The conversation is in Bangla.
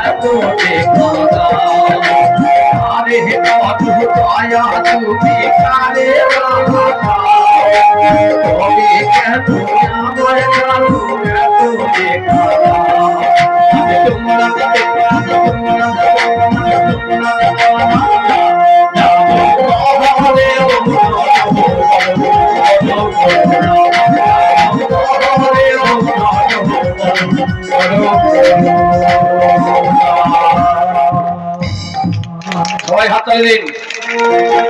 এত দেখা কারে কত দয়া তুমি কারে তবে কেন না তুমি এত দেখা তোমরা তোমরা তোমরা সবাই হাত চালিয়ে দিন।